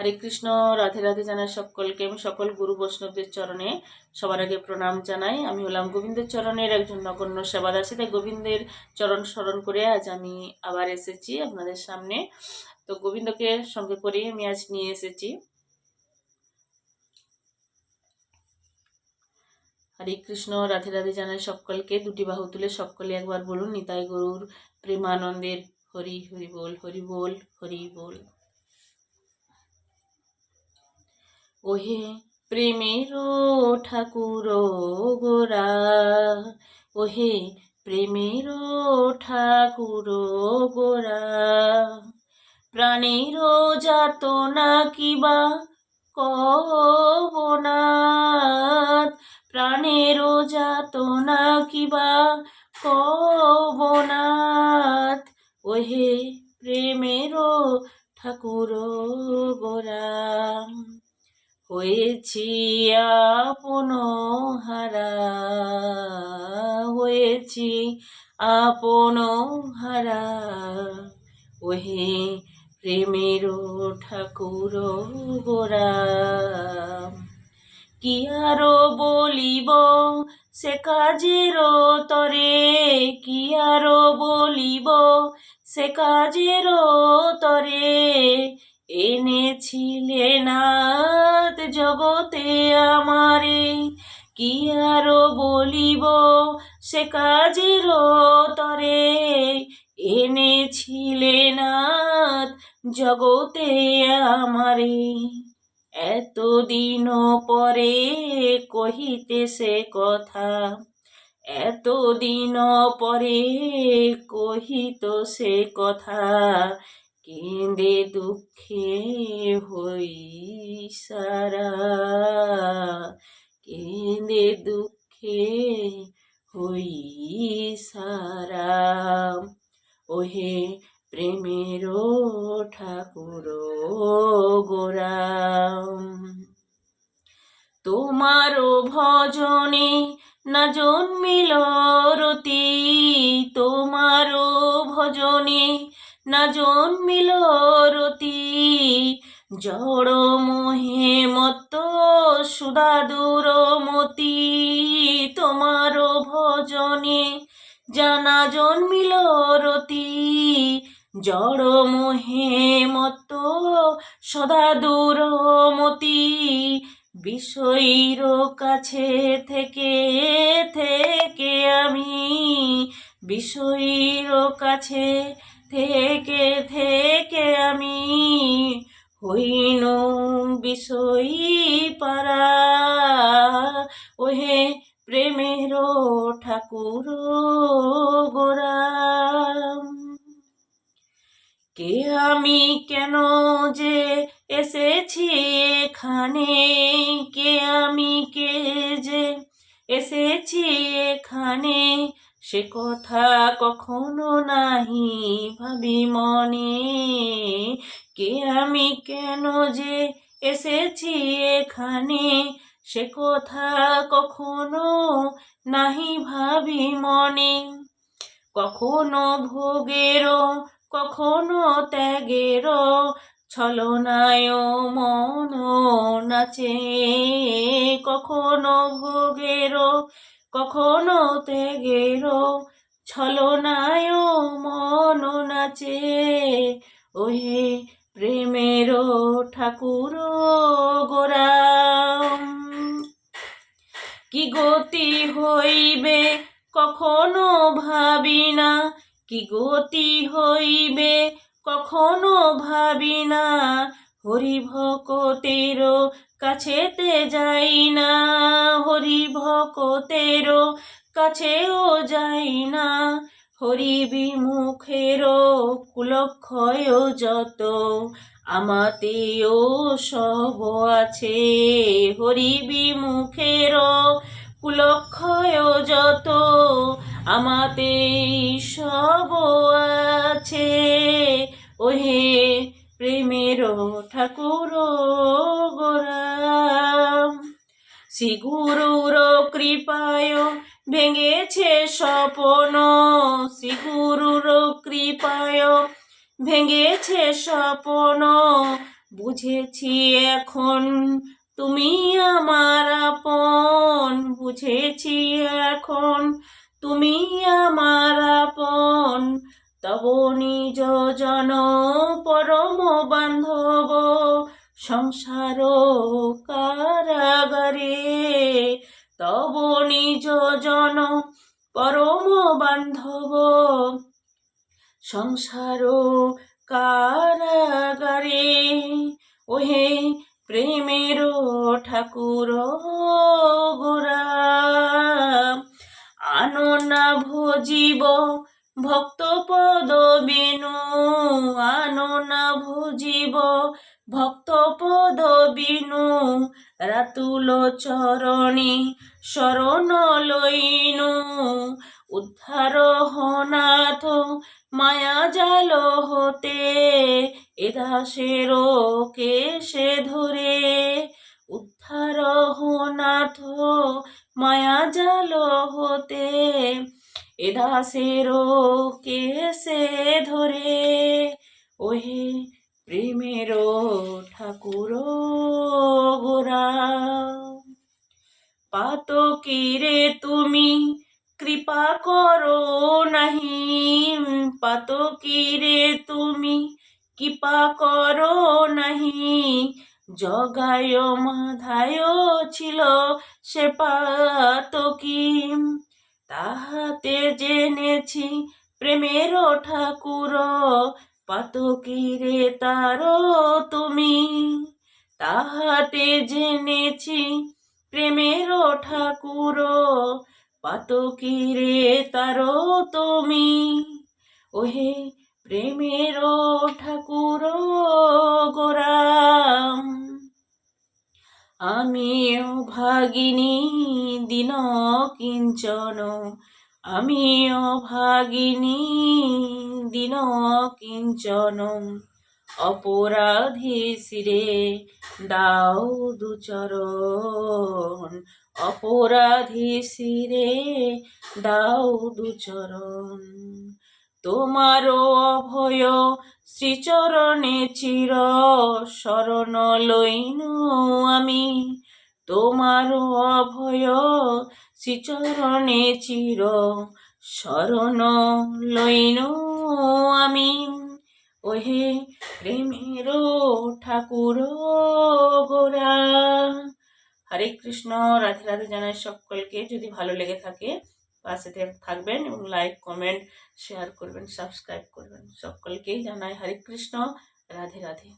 হরে কৃষ্ণ, রাধে রাধে জানাই সকলকে আমি সকল গুরু বৈষ্ণবদের চরণে। সবার আগে প্রণাম জানাই। আমি হলাম গোবিন্দের চরণের একজন নগণ্য সেবাদাসী তাই গোবিন্দের চরণ স্মরণ করে আজ আমি আবার এসেছি আপনাদের সামনে। তো গোবিন্দকে সঙ্গে করে আমি আজ নিয়ে এসেছি। হরে কৃষ্ণ, রাধে রাধে জানাই সকলকে। দুটি বাহু তুলে সকলে একবার বলুন, নিতাই গরুর প্রেমানন্দের হরি হরি বল হরি বল হরি বল। ওহে প্রেমের ঠাকুর গোরা, ওহে প্রেমের ঠাকুর গোরা, প্রাণের যাত না কিবা কবনাথ, প্রাণের যাত না কিবা কবনাথ, ওহে প্রেমের ঠাকুর গোরা। হয়েছি আপন হারা হয়েছি আপন হারা ওহে প্রেমের ঠাকুর গোরা, কি আরও বলিব সে কাজের তরে? কি আরও বলিব সে কাজের তরে? এনেছিলে নাথ জগতে আমারে কি আরও বলিব? সে কাজের তরে এনেছিলে নাথ জগতে আমারে। এতদিন পরে কহিতে সে কথা, এতদিন পরে কহিত সে কথা কেঁদে দুঃখে হই সারা। কেঁদে দুঃখে হই সারা। ওহে প্রেমের ঠাকুর গোরা তোমার ভজনে না জন্মিল রতি? তোমার ভজনে না জন্মিল রতি। জড় মোহে মত সুদাদুর মতি। তোমার ভজনে জানা জন্মিল রতি। জড় মোহে মত সদা দূরমতি বিষয়ীর কাছে থেকে থেকে আমি বিষয়ীর কাছে থেকে থেকে আমি হইন বিষয়ী পারা ওহে প্রেমের ঠাকুর গোরা, কে আমি কেন যে এসেছি এখানে? কে আমি কে যে এসেছি এখানে? সে কথা কখনো নাহি ভাবি মনে। কে আমি, কেন যে এসেছি এখানে, সে কথা কখনো নাহি ভাবি মনে। কখনো ভোগেরও কখনো ত্যাগেরও ছলনায় মন নাচে। কখনো ভোগেরও কখনো ত্যাগেরও ছলনায় মন নাচে। ওহে প্রেমের ঠাকুর গোরাম, কি গতি হইবে কখনো ভাবি না কি গতি হইবে কখনো ভাবি না হরি ভকতের কাছেতে যাই না হরি ভকতের কাছেও যাই না। হরি বিমুখের কুলক্ষয় যত, আমাতেও সব আছে। হরি বিমুখের কুলক্ষয় যত আমাতে সব আছে। ওহে প্রেমের ঠাকুর গোরা শ্রী গুরুর কৃপায় ভেঙেছে স্বপন শ্রী গুরুর কৃপায় ভেঙেছে স্বপন। বুঝেছি এখন তুমি আমার আপন, বুঝেছি এখন তুমি আমার আপন। তব নিজ জন পরম বান্ধব সংসার কারাগারে। তব নিজ জন পরম বান্ধব সংসার কারাগারে। ওহে প্রেমের ঠাকুর গোরা আননা ভজিব ভক্ত পদ বিনু আননা ভজিব। ভক্ত পদ বিনু, রাতুল চরণে শরণ লইনু। উদ্ধার হনাথ, মায়া জাল হতে এদাসের কেশে ধরে। উদ্ধার হনাথ, মায়া জাল হতে এদাসের কেশে ধরে, ওহে প্রেমের ঠাকুর গোরা। পাতকিরে তুমি কৃপা করো নাহি পাতকিরে তুমি কৃপা করো নাহি জগায় মাধায় ছিল সে পাতকি তাহাতে জেনেছি প্রেমের ঠাকুর, পাতকিরে তার তুমি। তাহাতে জেনেছি প্রেমের ঠাকুর, পাতকিরে তার তুমি। ওহে প্রেমের ঠাকুর গোরাম আমিও ভাগিনী দিন কিঞ্চন আমিও ভাগিনী দিন কিঞ্চন অপরাধী শিরে দাও দুচরণ। অপরাধী শিরে দাও দুচরণ। তোমার অভয় শ্রীচরণে চির শরণ লইন আমি। তোমার অভয় শ্রীচরণে চির শরণ লইন আমি। ওহে প্রেমের ঠাকুর গোরা, হরে কৃষ্ণ, রাধে রাধে জানাই সকলকে। যদি ভালো লেগে থাকে পাশে থাকবেন এবং লাইক কমেন্ট শেয়ার করবেন সাবস্ক্রাইব করবেন। সকলকেই জানাই হরে কৃষ্ণ। রাধে রাধে।